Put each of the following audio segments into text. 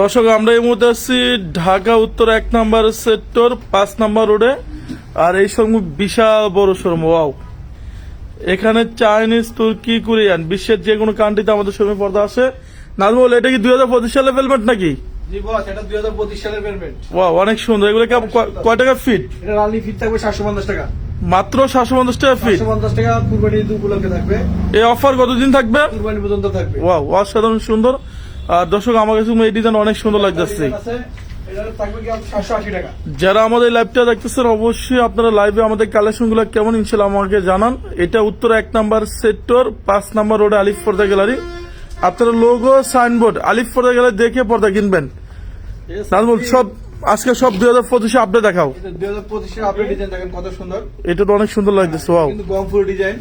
দর্শক আমরা এই মুহূর্তে আসছি ঢাকা উত্তর এক নাম্বার সেক্টর পাঁচ নাম্বার রোডে। আর এই সঙ্গে বিশাল বড় শোরুম ওয়াও। এখানে চাইনিজ তুর্কি কোরিয়ান বিশ্বের যে কোনো কান্ট্রিতে আমাদের শোরুমে পর্দা আছে। নাজমুল এটা কি দুই হাজার পঁচিশ নাকি? সালের পেমেন্ট ওয়াও অনেক সুন্দর। এগুলো কয় টাকা ফিট এটা ফিট থাকবে সাতশো পঞ্চাশ টাকা। মাত্র সাতশো পঞ্চাশ টাকা ফিট পঞ্চাশ টাকা কুরবানি উপলক্ষে থাকবে। এই অফার কতদিন থাকবে? কুরবানি পর্যন্ত থাকবে। ওয়াও অসাধারণ সুন্দর। দর্শক আমার কাছে এই ডিজাইন অনেক সুন্দর লাগতেছে। যারা আমাদের লাইভটা দেখতেছেন অবশ্যই আপনারা লাইভে আমাদের কালেকশনগুলো কেমন ইনশাল্লাহ আমাকে জানান। এটা উত্তর এক নাম্বার সেক্টর পাঁচ নাম্বার রোডে আলিফ পর্দা গ্যালারি আপনারা লোগো সাইনবোর্ড আলিফ পর্দা গ্যালারি দেখে পর্দা কিনবেন। নাজমুল সব আজকে সব দুই হাজার পঁচিশে আপডেট দেখাও। এটা দুই হাজার পঁচিশের আপডেট ডিজাইন দেখেন কত সুন্দর। এটা তো অনেক সুন্দর লাগতেছে ওয়াও ডিজাইন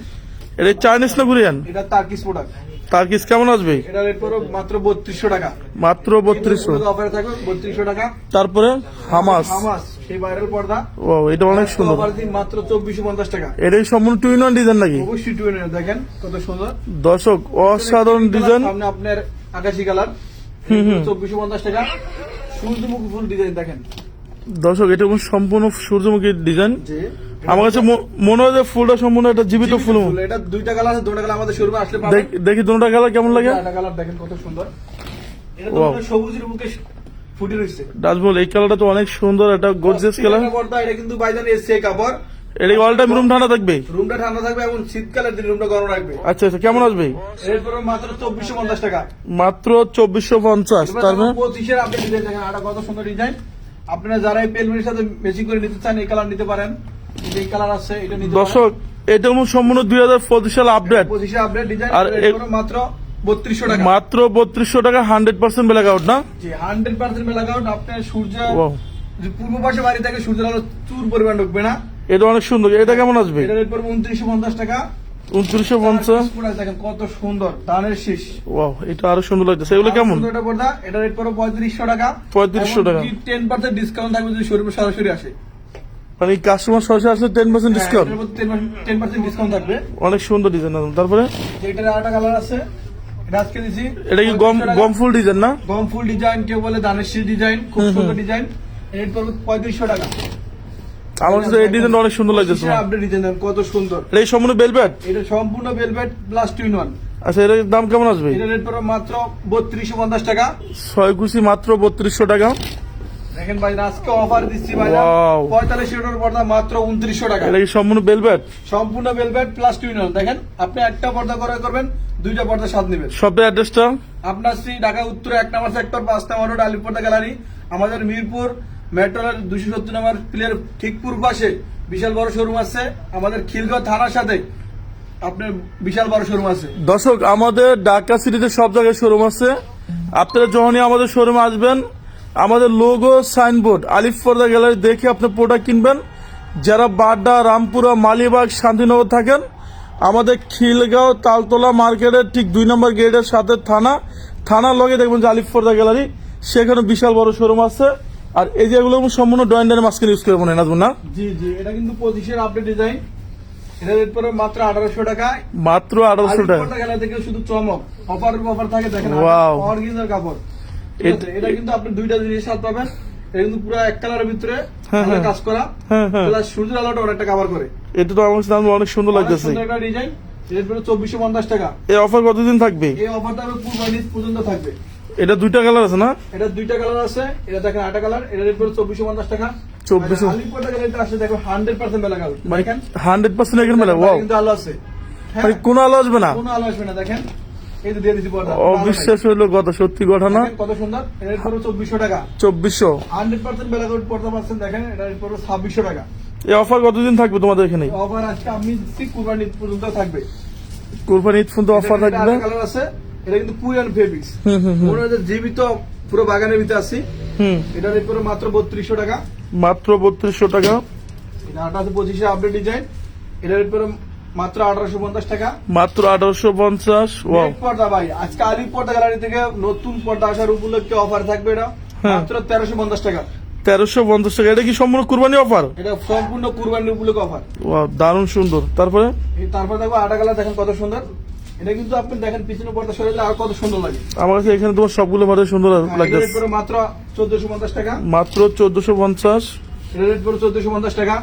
এটা চাইনিজ না কোরিয়ান এটা তার্কিস প্রোডাক্ট তার কিস কেমন আসবে? এটা রেট পড়ো মাত্র বত্রিশশো টাকা। মাত্র বত্রিশশো। অফারে বত্রিশশো টাকা। তারপরে হামাস। হামাস সেই বাইরের পর্দা। ও এটা অনেক সুন্দর। অফার দিন মাত্র চব্বিশশো পঞ্চাশ টাকা। এটাই সম্পূর্ণ টু ইন ওয়ান ডিজাইন নাকি? অবশ্যই টু দেখেন কত সুন্দর। দর্শক অসাধারণ ডিজাইন সামনে আপনার আকাশি কালার চব্বিশশো পঞ্চাশ টাকা। সূর্যমুখী ফুল ডিজাইন দেখেন। দর্শক এটা সম্পূর্ণ সূর্যমুখী ডিজাইন আমার কাছে মনে হয় যে ফুলটা সম্পূর্ণ একটা জীবিত ফুল। এটা দুইটা কালার আছে দুইটা কালার আমাদের শোরুমে আসলে দেখি দুটা কালার কেমন লাগে। কালার দেখেন কত সুন্দর। এটা তো সবুজের ফুটে রয়েছে। এই কালারটা তো অনেক সুন্দর একটা গর্জিয়াস কালার এটা কিন্তু বাইজান এসছে কাপড়। এটা অল টাইম রুম ঠান্ডা থাকবে? রুমটা ঠান্ডা থাকবে এবং শীতকালের দিন রুমটা গরম রাখবে। আচ্ছা আচ্ছা কেমন আসবে? এরপরে মাত্র চব্বিশশো পঞ্চাশ টাকা। মাত্র চব্বিশশো পঞ্চাশ তার মানে? পঁচিশের আপনি ডিজাইন দেখেন আটা কত সুন্দর ডিজাইন আপনারা যারা এই পেলমের সাথে ম্যাচিং করে নিতে চান এই কালার নিতে পারেন। এই কালার আছে এটা নিতে দর্শক এটা সম্পূর্ণ দুই হাজার পঁচিশ সাল আপডেট পঁচিশে আপডেট ডিজাইন আর মাত্র বত্রিশশো টাকা। মাত্র বত্রিশশো টাকা হান্ড্রেড পার্সেন্ট ব্ল্যাক আউট না? জি হান্ড্রেড পার্সেন্ট মেলাকাউট আপনার সূর্য যে পূর্ব পাশে বাড়ি থেকে সূর্যের আলো চুর পরিমাণ ঢুকবে না। এটা অনেক সুন্দর এটা কেমন আসবে? এটা রেট পড়বে উনত্রিশশো পঞ্চাশ টাকা। উনত্রিশশো পঞ্চাশ। দেখেন কত সুন্দর ধানের শীষ। ওয়াও এটা আরও সুন্দর লাগতেছে। এগুলো কেমন? এটা পর্দা এটা রেট পঁয়ত্রিশশো টাকা। 3500 টাকা। টেন পার্সেন্ট ডিসকাউন্ট থাকবে যদি সরাসরি আসে। মানে কাস্টমার সরাসরি আসলে ten percent discount ten percent discount থাকবে। অনেক সুন্দর ডিজাইন তারপরে? আরেকটা কালার আছে এটা আজকে দিছি। এটা কি গম গম ফুল ডিজাইন না? গম ফুল ডিজাইন কেউ বলে ধানের শীষ ডিজাইন খুব সুন্দর ডিজাইন রেট পড়বে পঁয়ত্রিশশো টাকা। আমার কাছে এই অনেক সুন্দর লাগতেছে আপডেট ডিজাইন কত সুন্দর। এটা সম্পূর্ণ এটা সম্পূর্ণ প্লাস ওয়ান আচ্ছা এর দাম কেমন আসবে? এটা রেট পড়বে মাত্র বত্রিশশো পঞ্চাশ টাকা। ছয় কুচি মাত্র বত্রিশশো টাকা। দেখেন ভাই আজকে অফার দিচ্ছি ভাই Wow. পঁয়তাল্লিশ লিটার পর্দা মাত্র উনত্রিশশো টাকা। এটা কি সম্পূর্ণ বেলবেট সম্পূর্ণ velvet plus two in one দেখেন আপনি একটা পর্দা করে করবেন দুইটা পর্দা স্বাদ নেবেন। শপের অ্যাড্রেসটা আপনার শ্রী ঢাকা উত্তর এক নম্বর সেক্টর পাঁচ নম্বর রোড আলিপুরদা গ্যালারি আমাদের মিরপুর মেট্রোলের দুশো সত্তর নম্বর প্লেয়ার ঠিক পূর্ব পাশে বিশাল বড় শোরুম আছে। আমাদের খিলগাঁও থানার সাথে আপনার বিশাল বড় শোরুম আছে। দর্শক, আমাদের ঢাকা সিটিতে সব জায়গায় শোরুম আছে। আপনারা যখনই আমাদের শোরুমে আসবেন, আমাদের লোগো সাইনবোর্ড আলিফ গ্যালারি দেখে আপনি প্রোডাক্ট কিনবেন। যারা বাড্ডা, রামপুরা, মালিবাগ, শান্তিনগর থাকেন, আমাদের খিলগাঁও তালতলা মার্কেটের ঠিক দুই নম্বর গেটের সাথে থানা। থানার লগে দেখবেন যে আলিফ গ্যালারি সেখানে বিশাল বড় শোরুম আছে। আর এই যে এগুলো সম্পূর্ণ ডয়েন্ডারের মাস্কের ইউজ করে মনে নাজবো না? জি জি এটা কিন্তু পঁচিশের আপডেট ডিজাইন এটা রেট পড়বে মাত্র আঠারোশো টাকা মাত্র আঠারোশো টাকা। আলিপুরদা গ্যালারি থেকে শুধু চমক। অফার অফার থাকে দেখেন. অরিজিনাল কাপড়। এটা কিন্তু আপনি দুইটা জিনিস সাথ পাবেন। এটা কিন্তু পুরো এক কালারের ভিতরে হ্যাঁ, হ্যাঁ। কাজ করা। হ্যাঁ, হ্যাঁ। প্লাস সূর্যের আলোটা অনেকটা কাভার করে। এটা তো আমার দাম অনেক সুন্দর লাগতেছে। সুন্দর একটা ডিজাইন রেট পড়বে চব্বিশশো পঞ্চাশ টাকা। এই অফার কতদিন থাকবে? এই অফারটা কুরবানি পর্যন্ত থাকবে। এটা দুইটা কালার আছে না? এটা দুইটা কালার আছে এটা দেখেন আটা কালার এটা রেট পড়বে চব্বিশশো পঞ্চাশ টাকা। 2400 আলিপুরটা রেট আসে দেখো হান্ড্রেড পার্সেন্ট বেলা কাল মানে হান্ড্রেড পার্সেন্ট এখানে মেলে ওয়াও কিন্তু আলো আছে। হ্যাঁ? মানে কোনো আলো আসবে না? কোনো আলো আসবে না দেখেন। এই তো দিয়ে দিচ্ছি পর্দা অবিশ্বাস হইল কথা সত্যি ঘটনা। কত সুন্দর এটা রেট পড়বে চব্বিশশো টাকা। চব্বিশশো। হান্ড্রেড পার্সেন্ট বেলা কোড পড়তে পারছেন দেখেন এটা রেট পড়বে ছাব্বিশশো টাকা। এই অফার কতদিন থাকবে তোমাদের এখানে? অফার আজকে আমি দিচ্ছি কুরবানি ঈদ পর্যন্ত থাকবে। কোরবানি ঈদ পর্যন্ত অফার থাকবে? কালার আছে। এটা কিন্তু কুরিয়ান ফেব্রিক্স। মনে হয় জীবিত পুরো বাগানের ভিতরে আছি। হুম। এটা রেট পড়বে মাত্র বত্রিশশো টাকা। মাত্র বত্রিশশো টাকা। এটা আঠাশো পঁচিশে আপডেট ডিজাইন এটা রেট মাত্র আঠারোশো পঞ্চাশ টাকা। মাত্র আঠারোশো পঞ্চাশ পর্দা ভাই আজকে আলিপ পর্দা গ্যালারি থেকে নতুন পর্দা আসার উপলক্ষে অফার থাকবে এটা। হ্যাঁ। মাত্র তেরোশো পঞ্চাশ টাকা। তেরোশো পঞ্চাশ টাকা। এটা কি সম্পূর্ণ কুরবানি অফার এটা সম্পূর্ণ কুরবানি উপলক্ষে অফার দারুণ সুন্দর। তারপরে? তারপর দেখো আটা কালার দেখেন কত সুন্দর। এটা কিন্তু আপনি দেখেন পিছনে পর্দা সরাইলে আর কত সুন্দর লাগে। আমার কাছে এখানে তোমার সবগুলো মাথায় সুন্দর হ্যাঁ, পড়বে মাত্র চোদ্দশো পঞ্চাশ টাকা। মাত্র চোদ্দশো পঞ্চাশ। এটা রেট চোদ্দশো পঞ্চাশ টাকা।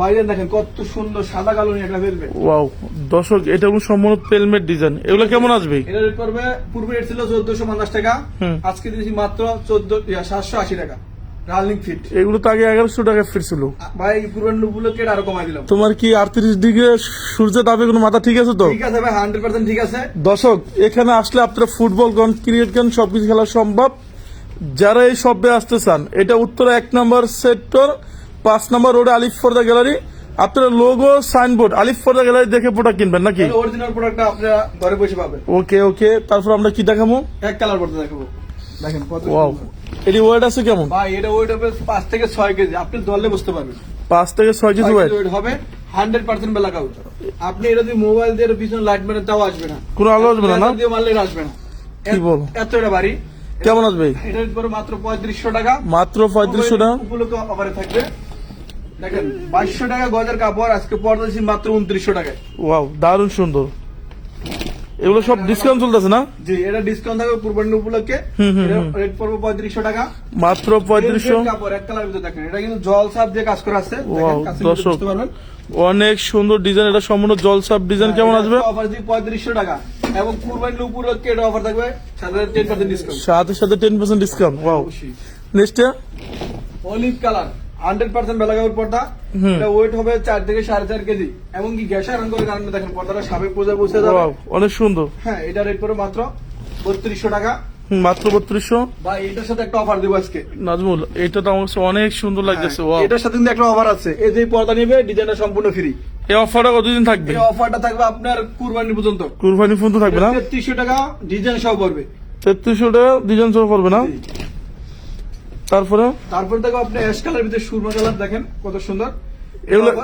বাইরে দেখেন কত সুন্দর সাদা কালো নিয়ে একটা ফেলবে ওয়াও দর্শক এটা কোনো সম্পূর্ণ পেলমেট ডিজাইন এগুলো কেমন আসবে? এটা রেট পড়বে পূর্বে রেট ছিল চোদ্দশো পঞ্চাশ টাকা। হুম। আজকে দিয়েছি মাত্র চোদ্দ সাতশো আশি টাকা। রানিং ফিট এগুলো তো আগে এগারোশো টাকা ফিট ছিল। ভাই পূর্বান্ন উপলক্ষে আরও কমাই দিলাম। তোমার কি আটত্রিশ ডিগ্রি সূর্যের তাপে কোনো মাথা ঠিক আছে তো? ঠিক আছে ভাই হান্ড্রেড পার্সেন্ট ঠিক আছে। দর্শক এখানে আসলে আপনারা ফুটবল গান ক্রিকেট গান সবকিছু খেলা সম্ভব। যারা এই শপে আসতে চান এটা উত্তরা এক নম্বর সেক্টর পাঁচ নম্বর রোডে আলিফ ফর্দা গ্যালারি আপনারা লোগো সাইনবোর্ড আলিফ ফর্দা গ্যালারি দেখে প্রোডাক্ট কিনবেন নাকি? অরিজিনাল প্রোডাক্টটা আপনারা ঘরে বসে পাবেন। ওকে ওকে তারপর আমরা কি দেখাবো? এক কালার দেখাবো। দেখেন কত ওয়াও এটি ওয়েট আছে কেমন? ভাই এটা ওয়েট হবে পাঁচ থেকে ছয় কেজি। আপনি ধরলে বুঝতে পারবেন। পাঁচ থেকে ছয় কেজি ওয়েট ওয়েট হবে হান্ড্রেড পার্সেন্ট বেলা কাউট আপনি এটা যদি মোবাইল দিয়ে পিছনে লাইট মারেন তাও আসবে না। কোনো আলো আসবে না না? দিয়ে মারলে আসবে না। কি বল? এত এটা বাড়ি কেমন আসবে? এটা পরে মাত্র পঁয়ত্রিশশো টাকা। মাত্র পঁয়ত্রিশশো টাকা? উপলক্ষে অফারে থাকবে। দেখেন বাইশশো টাকা গজের কাপড় আজকে পর্দা মাত্র উনত্রিশশো টাকায়। ওয়াও দারুণ সুন্দর। এগুলো সব ডিসকাউন্ট চলতেছে না? জি এটা ডিসকাউন্ট থাকবে কুরবানি উপলক্ষে। রেট পড়বে পঁয়ত্রিশশো টাকা। মাত্র পঁয়ত্রিশশো? কাপড় এক কালার ভিতরে দেখেন। এটা কিন্তু জল সাপ দিয়ে কাজ করা আছে। দর্শক অনেক সুন্দর ডিজাইন এটা সম্পূর্ণ জলসাপ ডিজাইন কেমন আসবে? অফার দিই পঁয়ত্রিশশো টাকা। এবং কুরবানির উপলক্ষে এটা অফার থাকবে সাথে সাথে ten percent discount wow next olive colour hundred percent পর্দা। এটা ওয়েট হবে চার থেকে সাড়ে চার কেজি। এবং কি গ্যাসের রঙ করে কারণে দেখেন পর্দাটা সাবেক পূজা বসে যাবে। অনেক সুন্দর। হ্যাঁ এটা রেট পড়বে মাত্র বত্রিশশো টাকা। মাত্র বত্রিশশো। বা এটার সাথে একটা অফার দেবো আজকে। নাজমুল এটা তো আমার অনেক সুন্দর লাগতেছে এটার সাথে কিন্তু একটা অফার আছে। এই যে পর্দা নিবে ডিজাইনটা সম্পূর্ণ ফ্রি এই অফারটা কতদিন থাকবে? এই অফারটা থাকবে আপনার কুরবানি পর্যন্ত। কুরবানি পর্যন্ত থাকবে না? তেত্রিশশো টাকা ডিজাইন সহ পড়বে। তেত্রিশশো টাকা ডিজাইন সহ পড়বে না? তারপরে? তারপর দেখো আপনি অ্যাশ কালার ভিতরে সুরমা কালার দেখেন কত সুন্দর। এগুলো-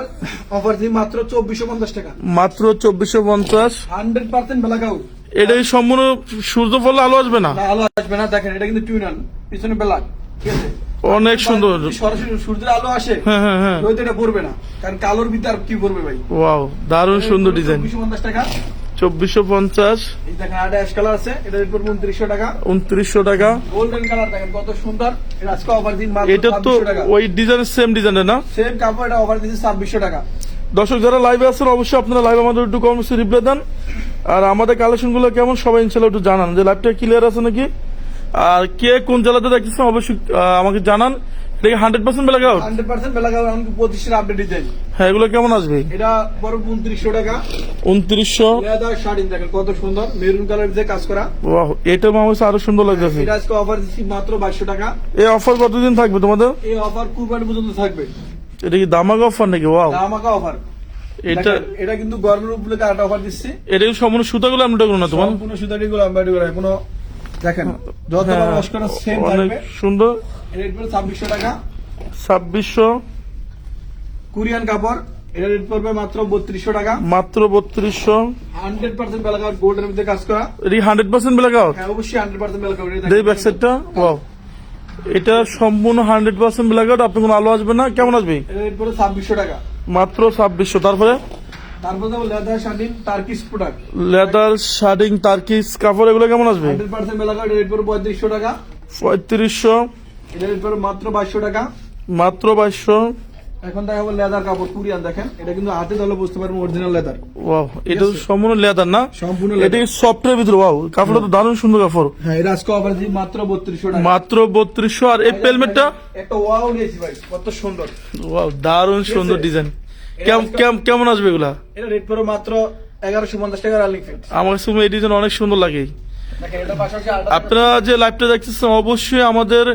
অফার দিয়ে মাত্র চব্বিশশো পঞ্চাশ টাকা। মাত্র চব্বিশশো পঞ্চাস হান্ড্রেড পার্সেন্ট বেলা কাউ এটাই সম্পূর্ণ সূর্য আলো আসবে না? আলো আসবে না দেখেন এটা কিন্তু টিউনান পিছনে বেলা ঠিক আছে? অনেক সুন্দর। সরাসরি সূর্যের আলো আসে হ্যাঁ হ্যাঁ হ্যাঁ। এটা পড়বে না কারণ কালোর ভিতরে আর কি পড়বে ভাই? ওয়াও দারুণ সুন্দর ডিজাইন চব্বিশশো পঞ্চাশ টাকা। চব্বিশশো পঞ্চাশ। দেখেন আটা অ্যাশ কালার আছে এটা রেট পড়বে উনত্রিশশো টাকা। উনত্রিশশো টাকা। গোল্ডেন কালার দেখেন কত সুন্দর। এটা আজকে অফার দিন এটা তো ওই ডিজাইনের সেম ডিজাইনের না? সেম কাপড় এটা অফার দিচ্ছে ছাব্বিশশো টাকা। দর্শক যারা লাইভে আছেন অবশ্যই আপনারা লাইভ আমাদের একটু কমেন্টসে রিপ্লাই দেন। আর আমাদের কালেকশনগুলো কেমন সবাই ইনশাল্লাহ একটু জানান। যে লাইভটা ক্লিয়ার আছে নাকি? আর কে কোন জেলাতে দেখতেছেন অবশ্যই আমাকে জানান। এটা হান্ড্রেড পার্সেন্ট বেলা গাউট হান্ড্রেড পার্সেন্ট বেলা কাপড় এমনকি পঁচিশের আপডেট ডিজাইন হ্যাঁ এগুলো কেমন আসবে? এটা বড় উনত্রিশশো টাকা। উনত্রিশশো। শাড়ি দেখেন কত সুন্দর মেরুন কালার দিয়ে কাজ করা। ওয়াও এটা আমার কাছে আরও সুন্দর লাগতেছে। এটা আজকে অফার দিচ্ছি মাত্র বাইশশো টাকা। এই অফার কতদিন থাকবে তোমাদের? এই অফার কুরবানি পর্যন্ত থাকবে। এটা কি দামাক অফার নাকি? ওয়াও। আমাকে অফার এটা এটা কিন্তু গরমের আরেকটা অফার দিচ্ছি। এটা সম্পূর্ণ সুতাগুলো না তোমার? সম্পূর্ণ কোনো দেখেন যত হ্যাঁ, অনেক সুন্দর। রেট পড়বে ছাব্বিশশো টাকা। ছাব্বিশশো। কোরিয়ান কাপড় এটা রেট পড়বে মাত্র বত্রিশশো টাকা। মাত্র বত্রিশশো। হান্ড্রেড পার্সেন্ট গোল্ডের মধ্যে কাজ করা। এটি হান্ড্রেড পার্সেন্ট হ্যাঁ অবশ্যই হান্ড্রেড পার্সেন্ট দেই ওয়াও এটা সম্পূর্ণ হান্ড্রেড পার্সেন্ট আপনি কোনো আলো আসবে না। কেমন আসবে? এটা রেট পড়বে ছাব্বিশশো টাকা। মাত্র ছাব্বিশশো। তারপরে? তারপর leather Turkish product leather shirting কাপড় এগুলো কেমন আসবে? হান্ড্রেড পার্সেন্ট রেট পড়বে পঁয়ত্রিশশো টাকা। পঁয়ত্রিশশো। মাত্র বাইশশো টাকা। মাত্র বাইশশো। এখন দেখাবো লেদার কাপড় কুরিয়ান দেখেন। এটা কিন্তু হাতে ধরলে বুঝতে পারবেন অরিজিনাল লেদার ওয়াও এটা সম্পূর্ণ লেদার না? সম্পূর্ণ এটা সফটের ভিতরে ওয়াও কাপড়টা তো দারুণ সুন্দর কাপড়। হ্যাঁ এটা আজকে অফার দিই মাত্র বত্রিশশো টাকা। মাত্র বত্রিশশো আর এই পেলমেটটা একটা ওয়াও নিয়েছি ভাই কত সুন্দর। ওয়াও দারুণ সুন্দর ডিজাইন কেমন আসবে এগুলা? এটা রেট পড়বে মাত্র এগারোশো পঞ্চাশ টাকা রানিং ফিট আমার কাছে এই ডিজাইন অনেক সুন্দর লাগে। আপনারা যে লাইভটা দেখতেছেন অবশ্যই আমাদের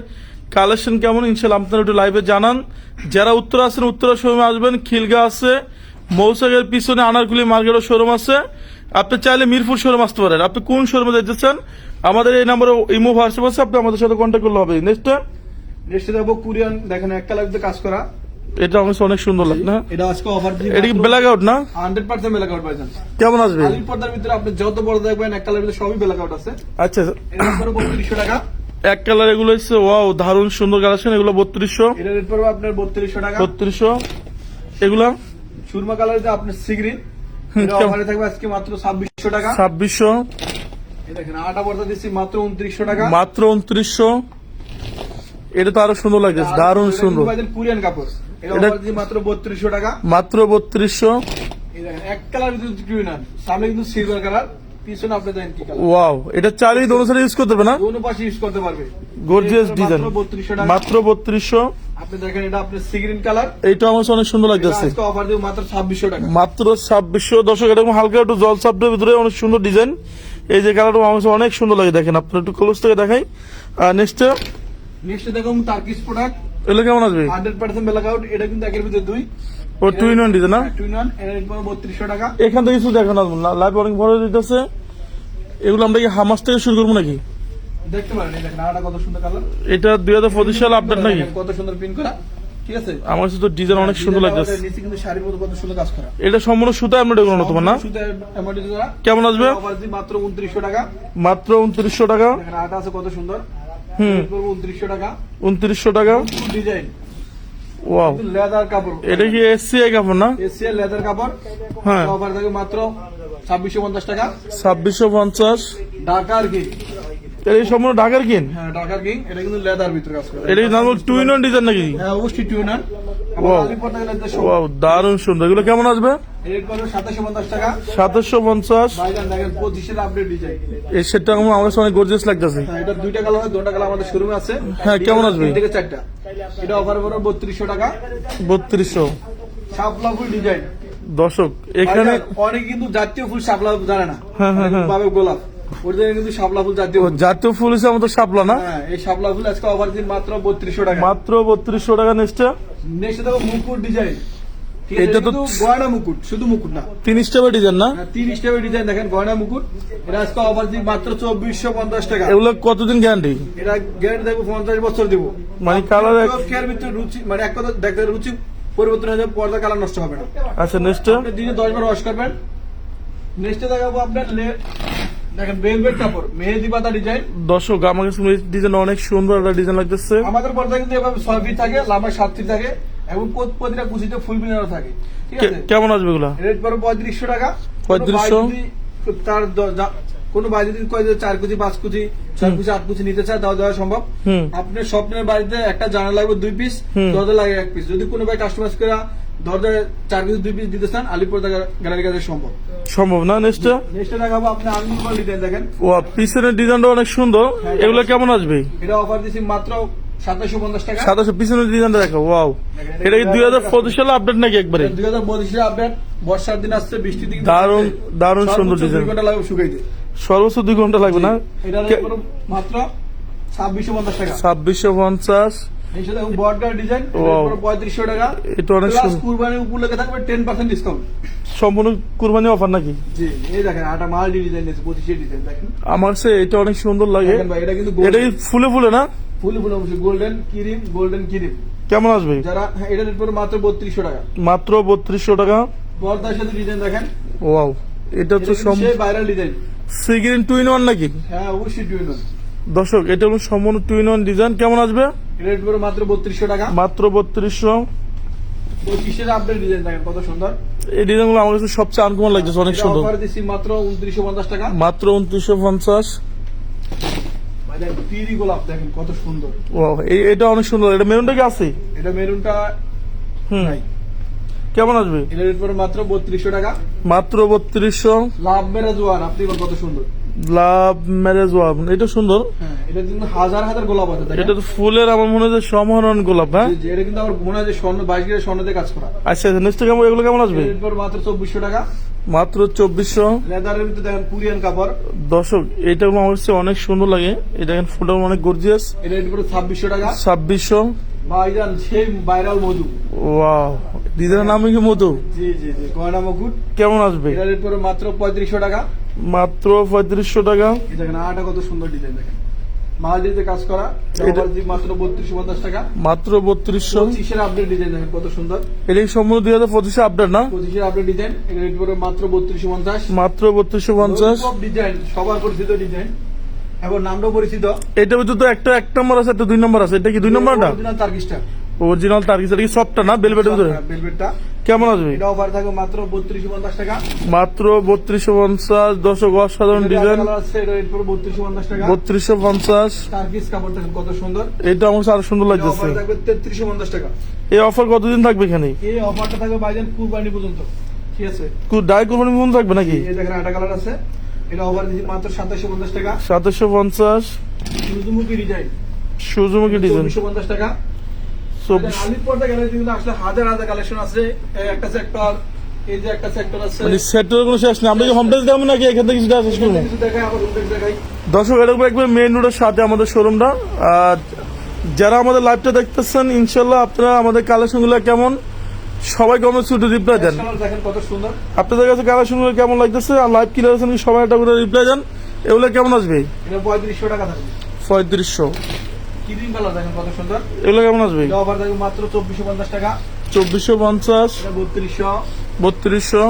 কালেকশন কেমন? ইনশাল্লাহ আপনারা একটু লাইভে জানান। যারা উত্তর আছেন উত্তরা শোরুমে আসবেন। খিলগা আছে মৌসাগের পিছনে আনারকুলি মার্কেটের শোরুম আছে। আপনি চাইলে মিরপুর শোরুম আসতে পারেন। আপনি কোন শোরুমে যেতে চান আমাদের এই নাম্বারে ইমো হোয়াটসঅ্যাপ আছে। আপনি আমাদের সাথে কন্ট্যাক্ট করলে হবে। নেক্সট নেক্সটে দেখব কুরিয়ান। দেখেন এক কালার কাজ করা। এটা আমার অনেক সুন্দর লাগে না এটা আজকে অফার দিই এটা কি ব্ল্যাক আউট না? হান্ড্রেড পার্সেন্ট বেলা কাউট পাইছেন কেমন আসবে? আলির পর্দার ভিতরে আপনি যত বড় দেখবেন এক কালার ভিতরে সবই বেলা কাউট আছে। আচ্ছা। এটা রেট পড়বে টাকা। এক কালার এগুলো হচ্ছে ওয়াও দারুণ সুন্দর কালেকশন এগুলো বত্রিশশো। এটা রেট পড়বে আপনার বত্রিশশো টাকা। বত্রিশশো। এগুলা? সুরমা কালার আপনার সিগ্রিন? অফারে থাকবে আজকে মাত্র ছাব্বিশশো টাকা। ছাব্বিশশো। দেখেন আটা পর্দা দিচ্ছি মাত্র উনত্রিশশো টাকা। মাত্র উনত্রিশশো। এটা তো আরও সুন্দর লাগতেছে দারুণ সুন্দর। পুরিয়ান কাপড়। এটা মাত্র বত্রিশশো টাকা। মাত্র বত্রিশশো। এই দেখেন এক কালার কিন্তু সামনে কিন্তু সিলভার কালার পিছনে আপনি দেখেন কি ওয়াও এটা চারই দোনো সাইড ইউজ করতে পারবে না? দোনো পাশে ইউজ করতে পারবে। গর্জিয়াস ডিজাইন মাত্র বত্রিশশো টাকা। মাত্র বত্রিশশো। আপনি দেখেন এটা আপনার সিগ্রিন কালার এইটা আমার অনেক সুন্দর লাগতেছে। আজকে অফার দিব মাত্র ছাব্বিশশো টাকা। মাত্র এরকম হালকা একটু জল সাপটার ভিতরে অনেক সুন্দর ডিজাইন এই যে কালারটা আমার অনেক সুন্দর লাগে দেখেন আপনার একটু ক্লোজ থেকে দেখাই। আর নেক্সট নেক্সট দেখুন টার্কিশ প্রোডাক্ট এগুলো কেমন আসবে? হান্ড্রেড পার্সেন্ট ব্ল্যাক আউট এটা কিন্তু একের ভিতরে দুই। ও ওয়ান না? টুইন ওয়ানের বত্রিশশো টাকা। এখান থেকে কিছু দেখেন লাইভ অনেক বড় দিতেছে। এগুলো আমরা কি হামাস থেকে শুরু করব নাকি? দেখতে পারেন এই দেখেন কত সুন্দর কালার এটা দুই হাজার পঁচিশ সাল আপডেট নাকি? কত সুন্দর প্রিন্ট করা। ঠিক আছে? আমার কাছে তো ডিজাইন অনেক সুন্দর লাগতেছে। নিচে কিন্তু শাড়ির মতো কত সুন্দর কাজ করা। এটা সম্পূর্ণ সুতা তোমার না? সুতো এমব্রয়ডারি করা। কেমন আসবে? মাত্র উনত্রিশশো টাকা। মাত্র উনত্রিশশো টাকা? দেখেন আটা আছে কত সুন্দর। হুম। টাকা। উনত্রিশশো টাকা? ডিজাইন ওয়াও লেদার কাপড়। এটা কি এসসিআই কাপড় না? এসিএল লেদার কাপড়। হ্যাঁ। অফার থাকে মাত্র ছাব্বিশশো পঞ্চাশ টাকা। ছাব্বিশশো পঞ্চাশ। ঢাকার কি এটা সম্পূর্ণ ঢাকার কিন হ্যাঁ ঢাকার কিন এটা কিন্তু লেদার ভিতরে কাজ করে। এটা কি নাম টু ইন ওয়ান ডিজাইন নাকি? হ্যাঁ অবশ্যই টিউনার Wow. ওয়াও দারুণ সুন্দর। এগুলো কেমন আসবে? সাতাশশো পঞ্চাশ এই সেটটা আমার কাছে অনেক গর্জিয়াস লাগতেছে। হ্যাঁ এটা দুইটা কালার হয় দুটা কালার আমাদের শোরুমে আছে। হ্যাঁ, কেমন আসবে? তিন থেকে চারটা। এটা অফার বত্রিশশো টাকা। বত্রিশশো। শাপলা ফুল ডিজাইন দর্শক এখানে অনেক কিন্তু জাতীয় ফুল শাপলা জানে না। হ্যাঁ, হ্যাঁ। গোলাপ। ওদের কিন্তু শাপলা ফুল জাতীয় জাতীয় ফুল হিসেবে আমাদের সাপলা না? হ্যাঁ এই শাপলা ফুল আজকে অফার দিন মাত্র টাকা। মাত্র বত্রিশশো টাকা দেখো মুকুট ডিজাইন এটা তো- গয়না মুকুট শুধু মুকুট না। তিন স্টেপের ডিজাইন না? হ্যাঁ, তিন স্টেপের ডিজাইন দেখেন গয়না মুকুট। এটা আজকে অফার দিন মাত্র চব্বিশশো পঞ্চাশ টাকা। এগুলো কতদিন গ্যারান্টি এটা গ্যারান্টি বছর দিব। মানে কালার ভিতরে রুচি মানে এক কথা দেখতে রুচি পরিবর্তন হয়ে যাবে পর্দা কালার নষ্ট হবে না। আচ্ছা নেক্সট দিনে দশ বার ওয়াশ করবেন। নেক্সটে দেখাবো আপনার দেখেন বেলভেট কাপড় মেহেদি পাতা ডিজাইন দর্শক আমার কাছে ডিজাইন অনেক সুন্দর একটা ডিজাইন লাগতেছে। আমাদের পর্দা কিন্তু এভাবে ছয় ফিট থাকে লম্বা সাত ফিট থাকে এবং প্রতিটা কুচিতে ফুল মিনারও থাকে। ঠিক আছে? কেমন আসবে এগুলা? রেট পড়বে পঁয়ত্রিশশো টাকা। পঁয়ত্রিশশো? তার কোনো ভাই যদি কয় চার কুচি পাঁচ কুচি ছয় কুচি আট কুচি নিতে চায় তাও দেওয়া সম্ভব। আপনার স্বপ্নের বাড়িতে একটা জানা লাগবে দুই পিস। দরজা লাগে এক পিস যদি কোনো ভাই কাস্টমাইজ করে দরজায় চার পিস দুই পিস দিতে চান আলিপুর গ্যালারি কাছে সম্ভব। সম্ভব না নেক্সট? নেক্সট দেখাবো আপনি ডিজাইন দেখেন। ও পিছনের ডিজাইনটা অনেক সুন্দর। এগুলো কেমন আসবে? এটা অফার দিচ্ছি মাত্র সাতাশো পিছনের ডিজাইনটা দেখো ওয়াও। এটা কি দুই হাজার পঁচিশ সালে আপডেট নাকি একবারে? দুই হাজার পঁচিশে আপডেট বর্ষার দিন আসছে বৃষ্টির দিন দারুণ দারুণ সুন্দর ডিজাইন ঘণ্টা লাগবে শুকাইতে সর্বোচ্চ দুই ঘণ্টা লাগবে না? এটা মাত্র ছাব্বিশশো পঞ্চাশ টাকা। ছাব্বিশশো পঞ্চাশ। সম্পূর্ণ কুরবানি অফার নাকি? আমার সে এটা অনেক সুন্দর লাগে। এটা কিন্তু এটা কি ফুলে ফুলে না? ফুল ফুল গোল্ডেন ক্রিম গোল্ডেন ক্রিম কেমন আসবে? যারা হ্যাঁ, এটা পড়বে মাত্র বত্রিশশো টাকা। মাত্র বত্রিশশো টাকা। পর্দার সাথে ডিজাইন দেখেন। ওয়াও এটা viral design sea green two in one নাকি? হ্যাঁ অবশ্যই দর্শক এটা হলো সম্পূর্ণ টু ইন ওয়ান ডিজাইন। কেমন আসবে? রেট পড়বে মাত্র বত্রিশশো টাকা। মাত্র বত্রিশশো। পঁচিশের আপডেট ডিজাইন দেখেন কত সুন্দর। এই ডিজাইনগুলো আমার কাছে সবচেয়ে আনকমন লাগছে অনেক সুন্দর। অফার দিচ্ছি মাত্র উনত্রিশশো পঞ্চাশ টাকা। মাত্র উনত্রিশশো পঞ্চাশ। গোলাপ দেখেন কত সুন্দর। ও এটা অনেক সুন্দর। এটা মেরুনটা কি আছে? এটা মেরুনটা হুম। কেমন আসবে? এটা রেট পড়বে মাত্র বত্রিশশো টাকা। মাত্র বত্রিশশো। লাভ মেরা জোয়ান আপনি কত সুন্দর। লাভ ম্যারেজ ওয়ান এটা সুন্দর। হ্যাঁ এটা কিন্তু হাজার হাজার গোলাপ আছে এটা তো ফুলের আমার মনে হয় সমারণ গোলাপ হ্যাঁ? এটা কিন্তু আমার মনে হয় যে স্বর্ণ বাইশ গিয়ে স্বর্ণ দিয়ে কাজ করা। আচ্ছা নেক্সট কেমন এগুলো কেমন আসবে? মাত্র চব্বিশশো টাকা। মাত্র চব্বিশশো। লেদারের ভিতরে দেখেন পুরিয়ান কাপড়। দর্শক এটা আমার কাছে অনেক সুন্দর লাগে। এটা ফুলটা অনেক গর্জিয়াস এটা ছাব্বিশশো টাকা। ছাব্বিশশো। ভাইজান সেই ভাইরাল মধু। ওয়াও দিদার নামে কি মধু? জি জি জি গয়না মুকুট। কেমন আসবে? রেট মাত্র পঁয়ত্রিশশো টাকা। মাত্র পঁয়ত্রিশশো টাকা। দেখেন আটা কত সুন্দর ডিজাইন দেখেন। মালদিতে কাজ করা এটা- এটা মাত্র বত্রিশশো পঞ্চাশ টাকা। মাত্র বত্রিশশো। পঁচিশের আপডেট ডিজাইন দেখেন কত সুন্দর। এটা সম্পূর্ণ দুই হাজার পঁচিশে আপডেট না? পঁচিশের আপডেট ডিজাইন এটা রেট পড়বে মাত্র বত্রিশশো পঞ্চাশ। মাত্র বত্রিশশো পঞ্চাশ। ডিজাইন সবার পরিচিত ডিজাইন এবং পরিচিত। ভিতরে তো একটা এক নম্বর আছে একটা দুই নম্বর আছে। এটা কি দুই নম্বরটা? অরিজিনাল তার্কিসটা অরিজিনাল কি সবটা না বেলভেটের ভিতরে? ভেলভেটটা কেমন আসবে এটা অফার মাত্র বত্রিশশো পঞ্চাশ টাকা। মাত্র দশক অসাধারণ ডিজাইন আছে এটা টাকা। টার্কিস কাপড় দেখেন কত সুন্দর। এটা আমার আরও সুন্দর অফার থাকবে তেত্রিশশো পঞ্চাশ টাকা। এই অফার কতদিন থাকবে এখানে? এই অফারটা থাকবে বাইজান কুরবানি পর্যন্ত। ঠিক আছে? ডাই কোম্পানি থাকবে নাকি? এই দেখেন আটা কালার আছে। এটা অফার মাত্র টাকা। সূর্যমুখী ডিজাইন সূর্যমুখী ডিজাইন চব্বিশশো পঞ্চাশ টাকা। চব্বিশ। আলিপ পর্দা গ্যালারি কিন্তু আসলে হাজার হাজার কালেকশন আছে। একটা সেক্টর এই যে একটা সেক্টর আছে। মানে সেটের কোনো শেষ নেই আমরা কি হোম টেক্স দেবো নাকি? এখান থেকে শেষ করব? দর্শক একবার রোডের সাথে আমাদের শোরুমটা আর যারা আমাদের লাইভটা দেখতেছেন ইনশাল্লাহ আপনারা আমাদের কালেকশনগুলো কেমন? সবাই কমেন্ট শুধু রিপ্লাই দেন। আপনাদের কাছে কালেকশনগুলো কেমন লাগতেছে? আর লাইভ কিলার আছেন সবাই একটা করে রিপ্লাই দেন। এগুলো কেমন আসবে? পঁয়ত্রিশশো টাকা থাকবে। পঁয়ত্রিশশো। কিরিম কালার দেখেন কত সুন্দর? এগুলো কেমন আসবে অফার থাকবে মাত্র চব্বিশশো পঞ্চাশ টাকা। চব্বিশশো পঞ্চাশ। বত্রিশশো। বত্রিশশো।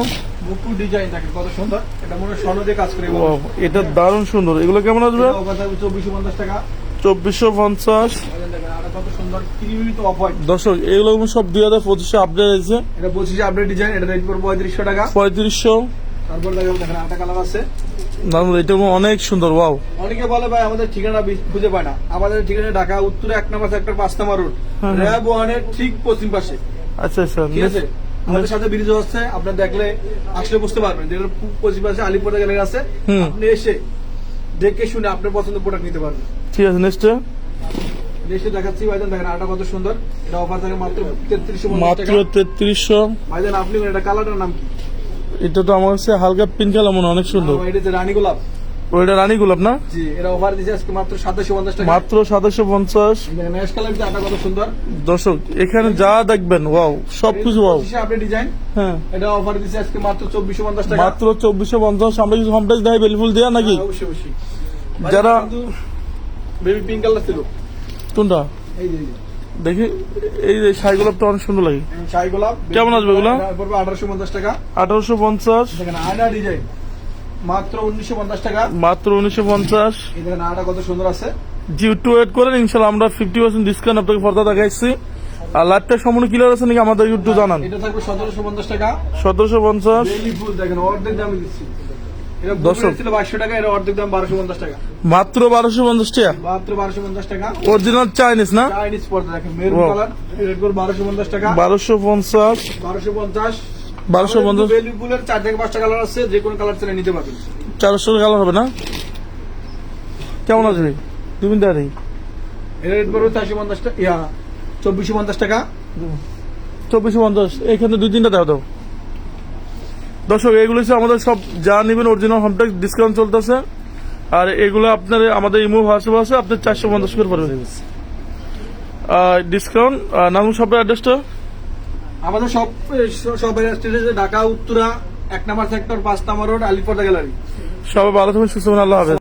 মুকুট ডিজাইন দেখেন কত সুন্দর। এটা মনে হয় দিয়ে কাজ করে এটা দারুণ সুন্দর। এগুলো কেমন আসবে অফার থাকবে চব্বিশশো পঞ্চাশ টাকা। চব্বিশশো পঞ্চাশ। দর্শক এগুলো সব দুই হাজার পঁচিশে আপডেট আছে এটা পঁচিশে আপডেট ডিজাইন এটা রেট পড়বে পঁয়ত্রিশশো টাকা। পঁয়ত্রিশশো। তারপর দেখেন দেখেন আটা কালার আছে। এটা অনেক সুন্দর ওয়াও। অনেকে বলে ভাই আমাদের ঠিকানা খুঁজে পায় না। আমাদের ঠিকানা ঢাকা উত্তরে এক নম্বর সেক্টর পাঁচ নম্বর রোড। র্যাব ওয়ানের ঠিক পশ্চিম পাশে। আচ্ছা আচ্ছা ঠিক আছে? আমাদের সাথে ব্রিজ হচ্ছে আপনার দেখলে আসলে বুঝতে পারবেন যেটা পশ্চিম পাশে আলিপুর আছে। আপনি এসে দেখে শুনে আপনার পছন্দের প্রোডাক্ট নিতে পারবেন। ঠিক আছে নেক্সট এসে দেখাচ্ছি ভাইজান দেখেন আটা কত সুন্দর। এটা অফার থাকে মাত্র তেত্রিশশো মাত্র তেত্রিশশো। ভাইজান আপনি এটা কালারটার নাম কি? এটা তো আমার কাছে হালকা পিঙ্ক কালার মনে অনেক সুন্দর। এটা হচ্ছে রানী গোলাপ। ওইটা রানী গোলাপ না? জি এটা অফার দিচ্ছে আজকে মাত্র সাতাশশো পঞ্চাশ টাকা। মাত্র কালার কত সুন্দর? দর্শক এখানে যা দেখবেন ওয়াও সবকিছু ওয়াও আপনি ডিজাইন হ্যাঁ। এটা অফার দিচ্ছে আজকে মাত্র চব্বিশশো পঞ্চাশ টাকা। মাত্র চব্বিশশো পঞ্চাশ আমরা কিছু হোম টেক্স দেয় বেলফুল দেওয়া নাকি? হ্যাঁ, অবশ্যই অবশ্যই। যারা- বেবি পিঙ্ক কালার ছিল। কোনটা? এই যে। দেখি এই যে গোলাপটা অনেক সুন্দর লাগে। শাহী গোলাপ কেমন আসবে এগুলা? পড়বে আঠারোশো পঞ্চাশ টাকা। আঠারোশো পঞ্চাশ। আয়না ডিজাইন মাত্র উনিশশো পঞ্চাশ টাকা। মাত্র উনিশশো পঞ্চাশ। দেখেন কত সুন্দর আছে। জি একটু ওয়েট করেন ইনশাল্লাহ আমরা ফিফটি পার্সেন্ট ডিসকাউন্ট আপনাকে দেখাইছি। আর সম্পূর্ণ ক্লিয়ার আছে নাকি আমাদের একটু জানান? এটা থাকবে সতেরোশো পঞ্চাশ টাকা। সতেরোশো পঞ্চাশ। দেখেন অর্ধেক দামে দিচ্ছি। এটা দর্শক। মাত্র বারোশো পঞ্চাশ টাকা? মাত্র বারোশো পঞ্চাশ টাকা। অরিজিনাল চাইনিজ না? বারোশো পঞ্চাশ টাকা। বারোশো পঞ্চাশ। বারোশো পঞ্চাশ। চার থেকে পাঁচটা কালার আছে যে কোনো কালার চাইলে নিতে পারবেন। চারশো কালার হবে না? কেমন দুই মিনিট দাঁড়াই এটা রেট পড়বে চারশো পঞ্চাশ টাকা চব্বিশশো পঞ্চাশ টাকা। চব্বিশশো পঞ্চাশ এখানে দুই তিনটা দেওয়া দাও। দর্শক এগুলো হচ্ছে আমাদের সব যা নেবেন অরিজিনাল হোমটেক্স ডিসকাউন্ট চলতেছে। আর এগুলো আপনার আমাদের ইমো হোয়াটসঅ্যাপ আছে আপনি চারশো পঞ্চাশ করে পারবেন ডিসকাউন্ট নাম শপের অ্যাড্রেসটা আমাদের সব সব অ্যাড্রেস ঢাকা উত্তরা এক নম্বর সেক্টর পাঁচ নম্বর রোড আলিপুরদা গ্যালারি সবাই ভালো থাকবেন সুস্থ আল্লাহ হাফেজ।